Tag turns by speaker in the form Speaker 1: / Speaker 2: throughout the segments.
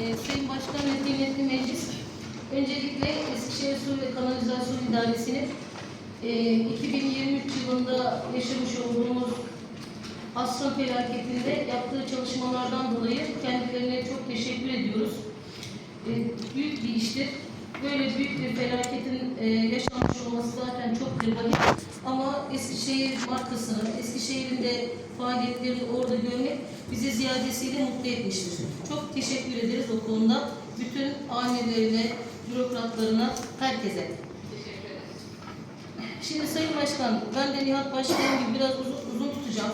Speaker 1: Ee, Sayın Başkan ve kıymetli meclis, öncelikle Eskişehir Su ve Kanalizasyon İdaresi'nin e, 2023 yılında yaşamış olduğumuz asrın felaketinde yaptığı çalışmalardan dolayı kendilerine çok teşekkür ediyoruz. E, büyük bir iştir. Böyle büyük bir felaketin e, yaşanmış olması zaten çok bir vahim. Ama Eskişehir markasını, Eskişehir'in de faaliyetlerini orada görmek bizi ziyadesiyle mutlu etmiştir. Çok teşekkür ederiz o konuda. Bütün amirlerine, bürokratlarına, herkese. Şimdi Sayın Başkan, ben de Nihat Başkan gibi biraz uzun, uzun tutacağım.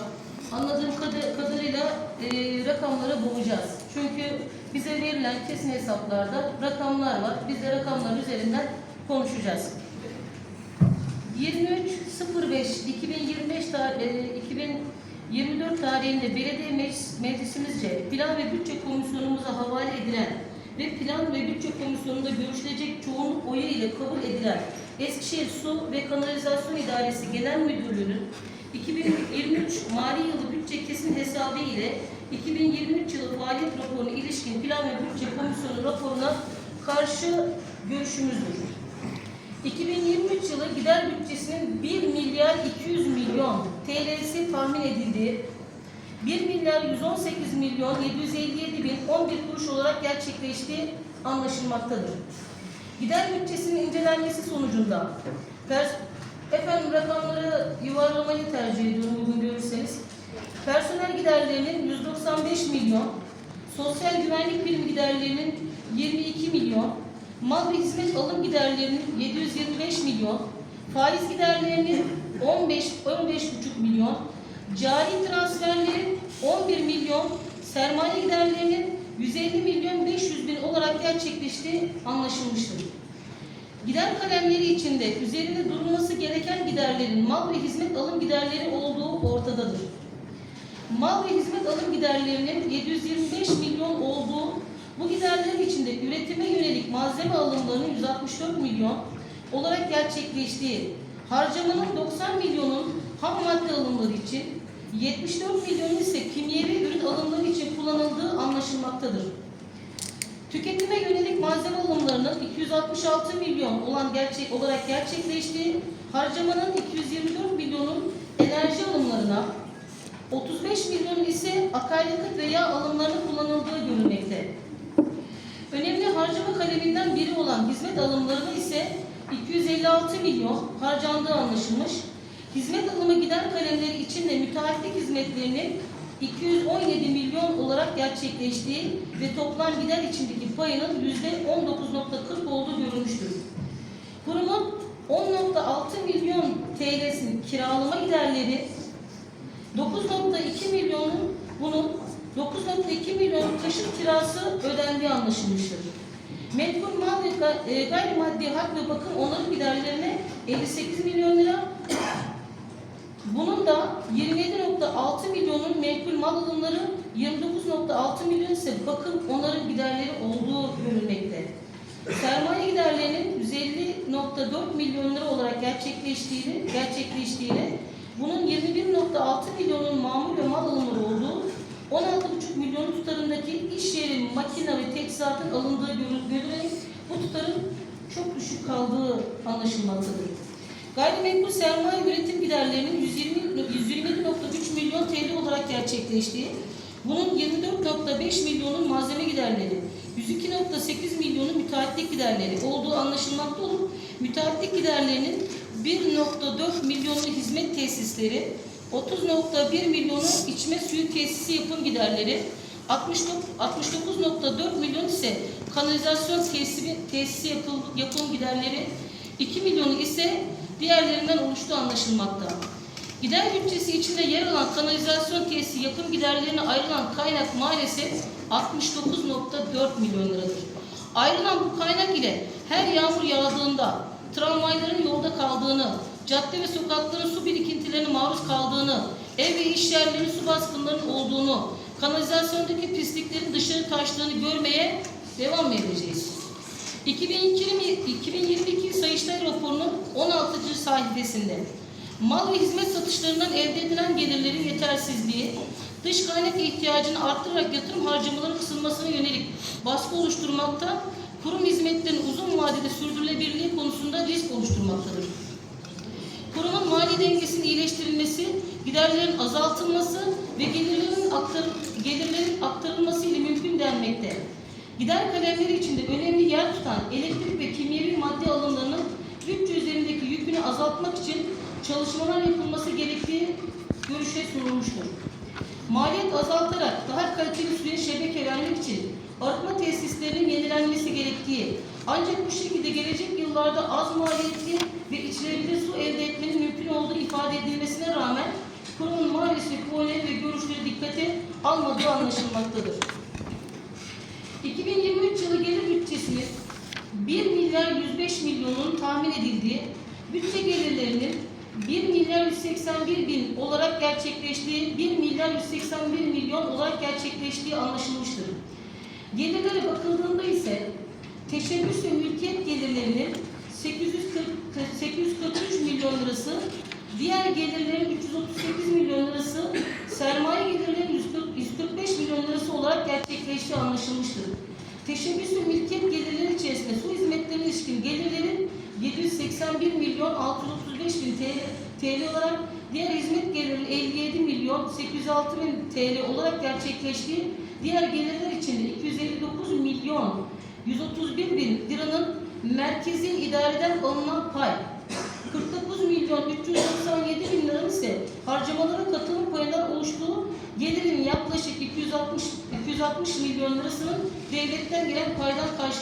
Speaker 1: Anladığım kadarıyla e, rakamlara boğacağız. Çünkü bize verilen kesin hesaplarda rakamlar var. Biz de rakamlar üzerinden konuşacağız. 23.05.2025 tar- e, 2024 tarihinde belediye meclis, meclisimizce plan ve bütçe komisyonumuza havale edilen ve plan ve bütçe komisyonunda görüşülecek çoğunluk oyu ile kabul edilen Eskişehir Su ve Kanalizasyon İdaresi Genel Müdürlüğü'nün 2023 mali yılı bütçe kesin hesabı ile 2023 yılı faaliyet raporuna ilişkin plan ve bütçe komisyonu raporuna karşı görüşümüzdür. 2023 yılı gider bütçesinin 1 milyar 200 milyon TL'si tahmin edildiği 1 milyar 118 milyon 757 bin 11 kuruş olarak gerçekleştiği anlaşılmaktadır. Gider bütçesinin incelenmesi sonucunda pers- efendim rakamları yuvarlamayı tercih ediyorum uygun görürseniz. Personel giderlerinin 195 milyon, sosyal güvenlik birim giderlerinin 22 milyon, mal ve hizmet alım giderlerinin 725 milyon, faiz giderlerinin 15 15,5 milyon, cari transferlerin 11 milyon, sermaye giderlerinin 150 milyon 500 bin olarak gerçekleştiği anlaşılmıştır. Gider kalemleri içinde üzerinde durulması gereken giderlerin mal ve hizmet alım giderleri olduğu ortadadır. Mal ve hizmet alım giderlerinin 725 milyon olduğu bu giderlerin içinde üretime yönelik malzeme alımlarının 164 milyon olarak gerçekleştiği, harcamanın 90 milyonun ham madde alımları için, 74 milyonun ise kimyevi ürün alımları için kullanıldığı anlaşılmaktadır. Tüketime yönelik malzeme alımlarının 266 milyon olan gerçek olarak gerçekleştiği, harcamanın 224 milyonun enerji alımlarına, 35 milyon ise akaryakıt ve yağ alımlarına kullanıldığı görülmekte. Önemli harcama kaleminden biri olan hizmet alımlarına ise 256 milyon harcandığı anlaşılmış. Hizmet alımı gider kalemleri için de müteahhitlik hizmetlerinin 217 milyon olarak gerçekleştiği ve toplam gider içindeki payının %19.40 olduğu görülmüştür. Kurumun 10.6 milyon TL'sinin kiralama giderleri 9.2 milyonun bunun 9.2 milyon taşıt kirası ödendiği anlaşılmıştır. Menkul mal ve e, gayrimaddi hak ve bakım onarım giderlerine 58 milyon lira, bunun da 27.6 milyonun menkul mal alımları, 29.6 milyon ise bakım onarım giderleri olduğu görülmekte. Sermaye giderlerinin 150.4 milyon lira olarak gerçekleştiğini, gerçekleştiğini, bunun 21.6 milyonun mamul ve mal alımları olduğu, 16,5 milyon tutarındaki iş yeri, makine ve teçhizatın alındığı görü- görülerek bu tutarın çok düşük kaldığı anlaşılmaktadır. Gayrimenkul sermaye üretim giderlerinin 120 127.3 milyon TL olarak gerçekleştiği, bunun 24.5 milyonun malzeme giderleri, 102.8 milyonun müteahhitlik giderleri olduğu anlaşılmakta olup, müteahhitlik giderlerinin 1.4 milyonu hizmet tesisleri, 30.1 milyonu içme suyu tesisi yapım giderleri, 69 69.4 milyon ise kanalizasyon tesisi, tesisi yapım, yapım giderleri, 2 milyonu ise diğerlerinden oluştuğu anlaşılmakta. Gider bütçesi içinde yer alan kanalizasyon tesisi yapım giderlerine ayrılan kaynak maalesef 69.4 milyon liradır. Ayrılan bu kaynak ile her yağmur yağdığında tramvayların yolda kaldığını, cadde ve sokakların su birikintilerine maruz kaldığını, ev ve iş yerlerinin su baskınlarının olduğunu, kanalizasyondaki pisliklerin dışarı taştığını görmeye devam edeceğiz? 2020, 2022 Sayıştay raporunun 16. sayfasında mal ve hizmet satışlarından elde edilen gelirlerin yetersizliği, dış kaynak ihtiyacını arttırarak yatırım harcamaları kısılmasına yönelik baskı oluşturmakta, kurum hizmetlerinin uzun vadede sürdürülebilirliği konusunda risk oluşturmaktadır. Kurumun mali dengesinin iyileştirilmesi, giderlerin azaltılması ve gelirlerin, aktar, gelirlerin aktarılması ile mümkün denmekte. Gider kalemleri içinde önemli yer tutan elektrik ve kimyevi madde alımlarının bütçe üzerindeki yükünü azaltmak için çalışmalar yapılması gerektiği görüşe sunulmuştur. Maliyet azaltarak daha kaliteli suya şebeke vermek için arıtma tesislerinin gerektiği, ancak bu şekilde gelecek yıllarda az maliyetli ve içilebilir su elde etmenin mümkün olduğu ifade edilmesine rağmen kurumun maalesef bu ve görüşleri dikkate almadığı anlaşılmaktadır. 2023 yılı gelir bütçesinin 1 milyar 105 milyonun tahmin edildiği, bütçe gelirlerinin 1 milyar 181 bin olarak gerçekleştiği, 1 milyar 181 milyon olarak gerçekleştiği anlaşılmıştır. Gelirlere bakıldığında ise teşebbüs ve mülkiyet gelirlerinin 840, 843 milyon lirası, diğer gelirlerin 338 milyon lirası, sermaye gelirlerinin 140 145 milyon lirası olarak gerçekleştiği anlaşılmıştır. Teşebbüs ve mülkiyet gelirleri içerisinde su hizmetlerine ilişkin gelirlerin 781 milyon 635 bin TL, TL olarak diğer hizmet geliri 57 milyon 806 bin TL olarak gerçekleştiği diğer gelirler içinde 259 milyon 131 bin liranın merkezi idareden alınan pay 49 milyon 397 bin liranın ise harcamalara katılım payından oluştuğu gelirin yaklaşık 260 260 milyon lirasının devletten gelen paydan karşılanması